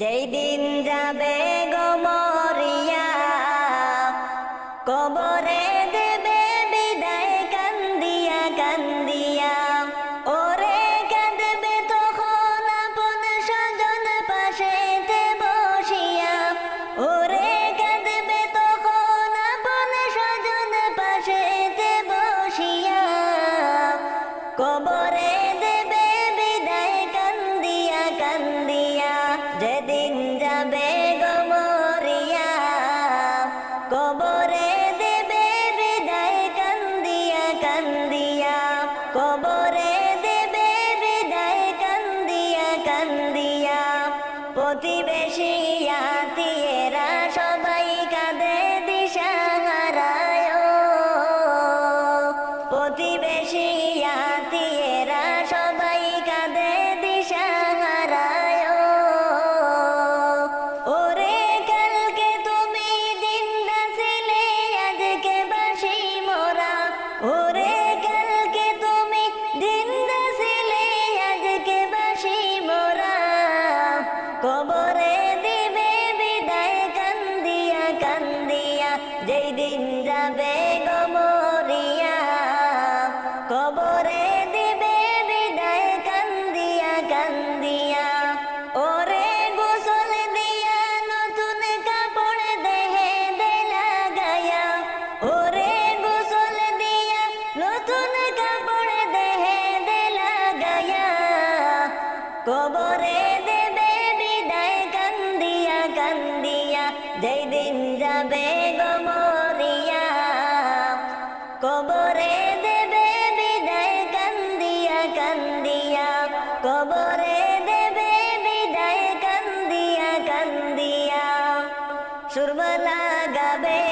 যেই দিন যাবে গোমরিয়া কবরে দেবে বিদায় কান্দিয়া কান্দিয়া। ওরে কাঁদবে তখন আপন স্বজন পাশেতে বসিয়া। ওরে কাঁদবে তখন আপন স্বজন পাশেতে বসিয়া। কবরে কবরে দিবে বিদায় কান্দিয়া কান্দিয়া যেই দিন যাবে গমরিয়া কবরে দিবে বিদায় কান্দিয়া কান্দিয়া, ওরে গোসল দিয়া নতুন কাপড় দেহে দেলা গায়া ওরে গোসল দিয়া নতুন কাপড় দেহে দেলা গায়া কবরে সুরমা লাগাবে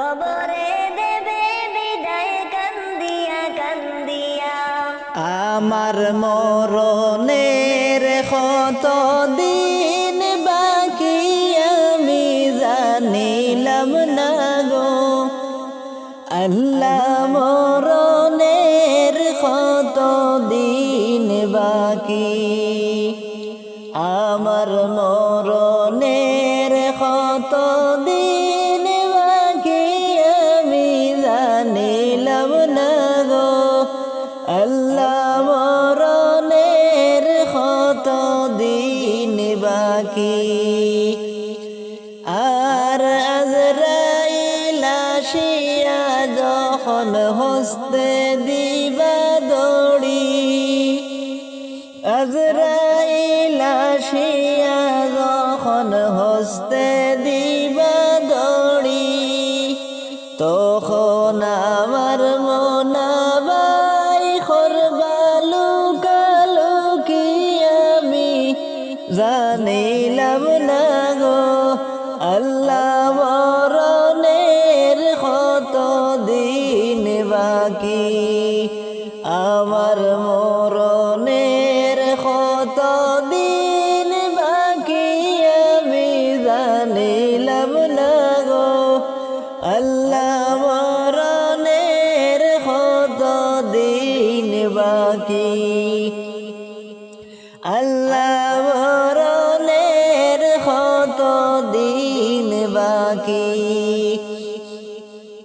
কবরে দেবে বিদায় কান্দিয়া কান্দিয়া। আমার মরণের কত দিন বাকি আমি জানিলাম না গো। আল্লাহ মরণের কত দিন বাকি। আমার মরণের কত দিন মরণের কত দিন বাকি?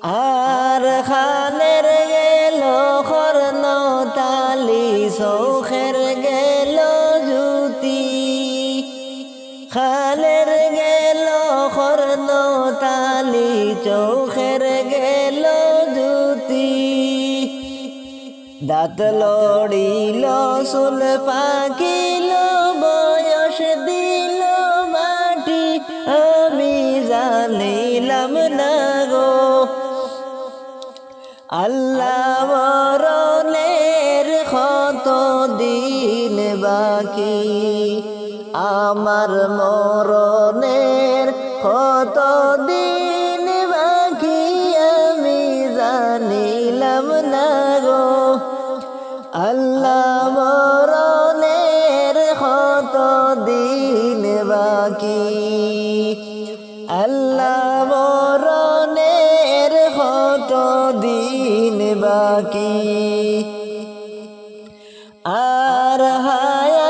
আর খানের গেল খর্ন তালি সৌখের গেল জুতি খানের গেল খর্ন তালি চৌখের গেল জুতি দাঁত লড়িল সুল পাকিল আল্লাহ মরণের কত দিন বাকি? আমার মরণের কত দিন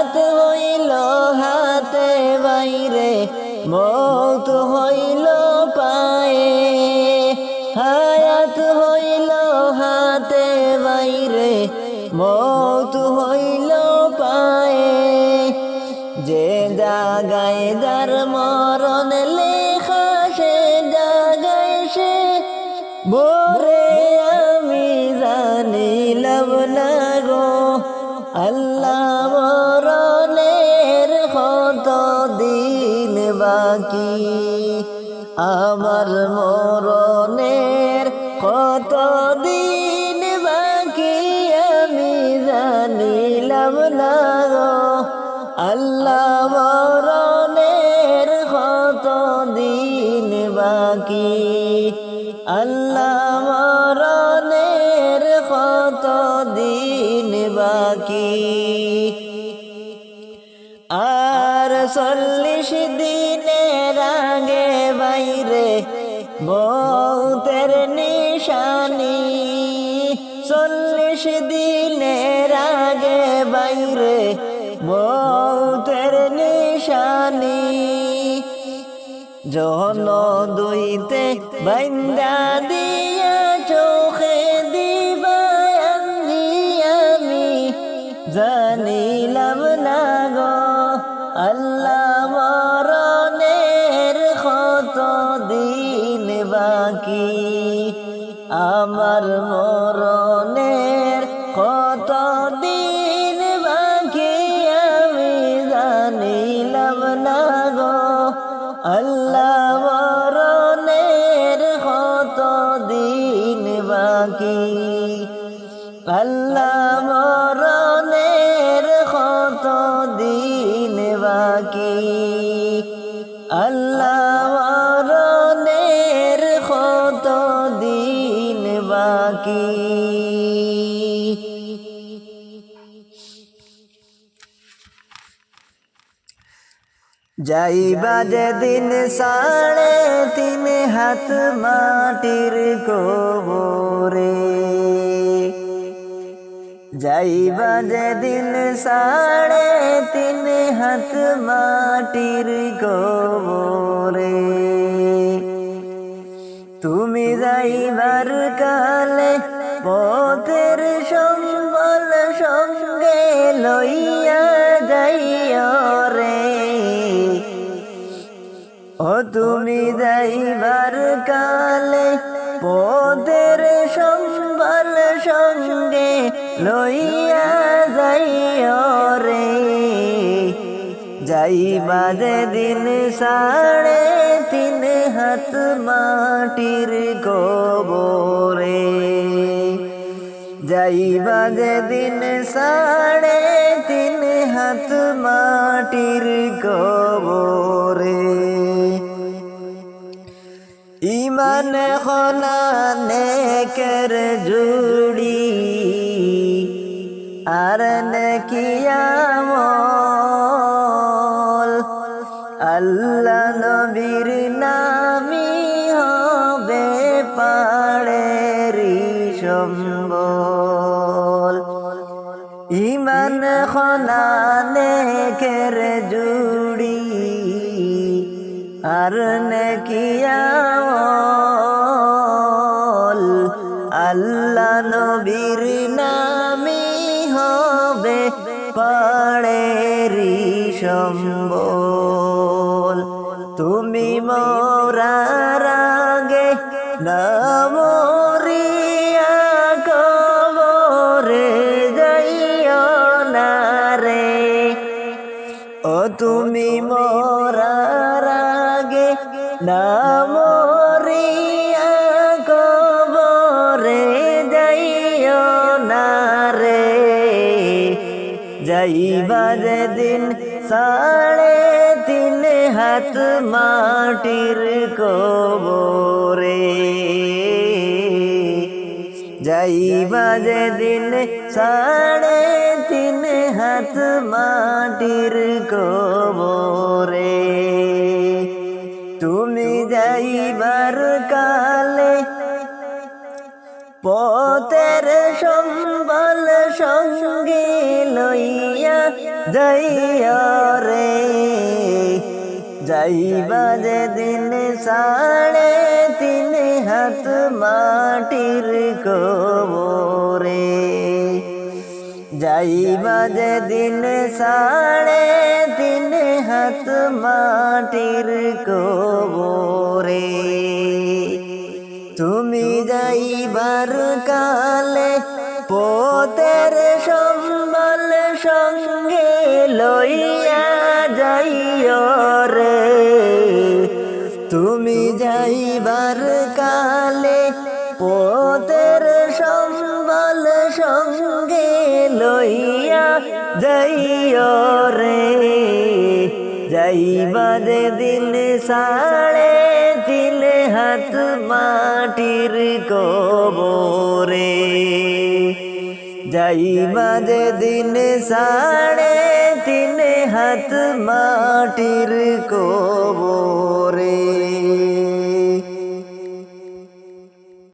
হায়াত হইল হাতে বাইরে। মৌত আমার মরণের কত দিন বাকি আমি জানিলাম না আল্লাহ মরণের কত দিন বাকি? আল্লাহ বাইরে মৌতের নিশানি। জন দুইতে বাইন্দা দিয়া চোখে দিবা আমি। জানিলাম না গো, আল্লাহ মরণের কত দিন বাকি। আমার মরণের আল্লাহ মরণের কত দিন বাকি? যাইবা যেদিন সাড়ে তিন হাত মাটির কবরে। যাইবা যেদিন সাড়ে তিন হাত মাটির কবরে তুমি যাইবার কালে পথের সম্বল সঙ্গে লইয়া যাইও রে। ও তুমি যাইবার কালে পথের সম্বল লইয়া যাইও রে যাই বাজে দিন সাড়ে তিন হাত মাটির কবরে যাই বাজে দিন সাড়ে তিন হাত মাটির কবরে ইমান খনানে কর জুড়ি ইমান খনানে কের জুড়ি, আর নেকিয়ামল আল্লাহ নবীর নামি হবে পাড়েরি সম্বল। তুমি মোরার আগে নামরিয়া দিন সাড়ে তিন হাত মাটির কবরে যাইবা দিন সাড়ে তিন হাত মাটির কবরে পতের সম্বল সঙ্গে লইয়া যাইয়া রে। যাইবা যে দিন সাড়ে তিন হাত মাটির কবরে। যাইবা যে দিন সাড়ে তিন হাত মাটির কবরে। যাইও রে। যাইবার দিন সাড়ে তিন হাত মাটির কবরে। যাইবার দিন সাড়ে তিন হাত মাটির কবরে।